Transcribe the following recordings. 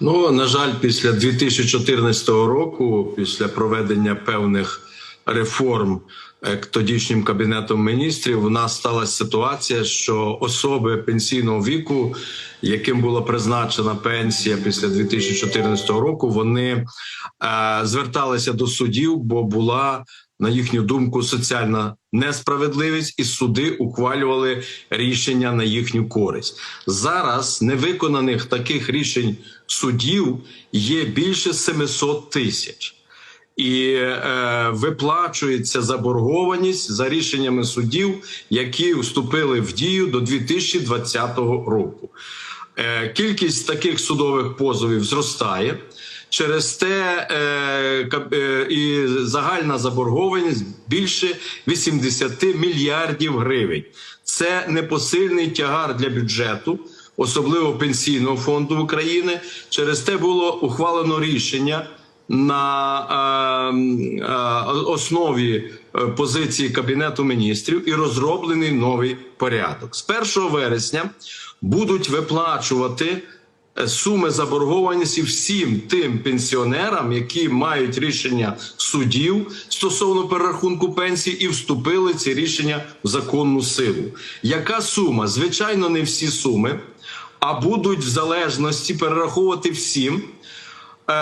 Ну на жаль, після 2014 року, після проведення певних реформ е, тодішнім кабінетом міністрів, у нас сталася ситуація, що особи пенсійного віку, яким була призначена пенсія після 2014 року, вони е, зверталися до судів, бо була на їхню думку соціальна несправедливість, і суди ухвалювали рішення на їхню користь. Зараз невиконаних таких рішень судів є більше 700 тисяч. І е, виплачується заборгованість за рішеннями судів, які вступили в дію до 2020 року. Е, кількість таких судових позовів зростає. Через те е, е, і загальна заборгованість більше 80 мільярдів гривень. Це непосильний тягар для бюджету, особливо пенсійного фонду України. Через те було ухвалено рішення на е, е, основі е, позиції Кабінету міністрів і розроблений новий порядок. З 1 вересня будуть виплачувати суми заборгованості всім тим пенсіонерам, які мають рішення судів стосовно перерахунку пенсії і вступили ці рішення в законну силу. Яка сума? Звичайно, не всі суми, а будуть в залежності перераховувати всім е,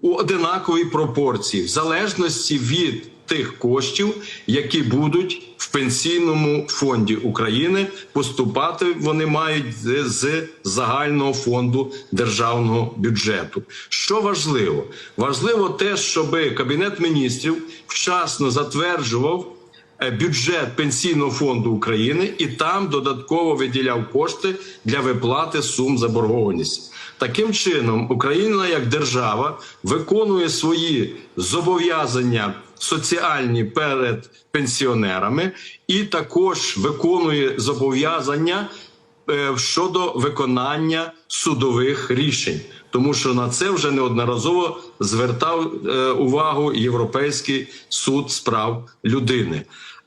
у одинаковій пропорції, в залежності від тих коштів, які будуть пенсійному фонді України поступати. Вони мають з, загального фонду державного бюджету. Що важливо? Важливо те, щоб кабінет міністрів вчасно затверджував бюджет пенсійного фонду України і там додатково виділяв кошти для виплати сум заборгованості. Таким чином, Україна як держава виконує свої зобов'язання соціальні перед пенсіонерами, і також виконує зобов'язання е, щодо виконання судових рішень, тому що на це вже неодноразово звертав е, увагу Європейський суд з прав людини.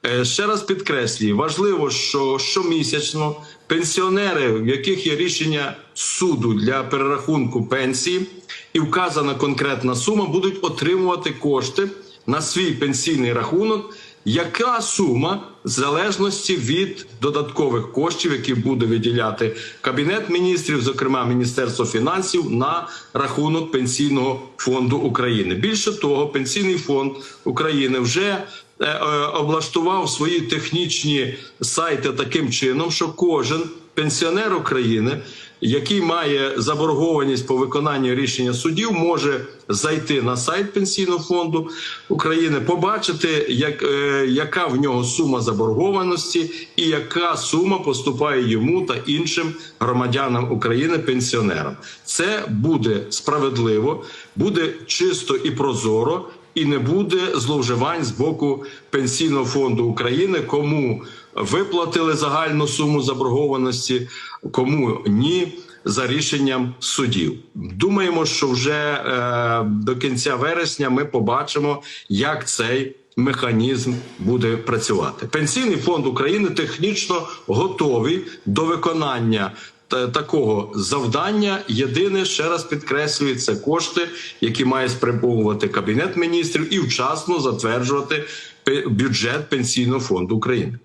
Е, Ще раз підкреслюю, важливо, що щомісячно пенсіонери, в яких є рішення суду для перерахунку пенсії, і вказана конкретна сума, будуть отримувати кошти на свій пенсійний рахунок. Яка сума в залежності від додаткових коштів, які буде виділяти кабінет міністрів, зокрема Міністерство фінансів, на рахунок пенсійного фонду України? Більше того, пенсійний фонд України вже е, е, облаштував свої технічні сайти таким чином, що кожен пенсіонер України, який має заборгованість по виконанню рішення судів, може зайти на сайт пенсійного фонду України, побачити, як, е, яка в нього сума заборгованості і яка сума поступає йому та іншим громадянам України, пенсіонерам. Це буде справедливо, буде чисто і прозоро. І не буде зловживань з боку пенсійного фонду України, кому виплатили загальну суму заборгованості, кому ні. За рішенням судів, думаємо, що вже е, до кінця вересня ми побачимо, як цей механізм буде працювати. Пенсійний фонд України технічно готовий до виконання такого завдання. Єдине, ще раз підкреслюю, це кошти, які має спрямовувати кабінет міністрів і вчасно затверджувати бюджет пенсійного фонду України.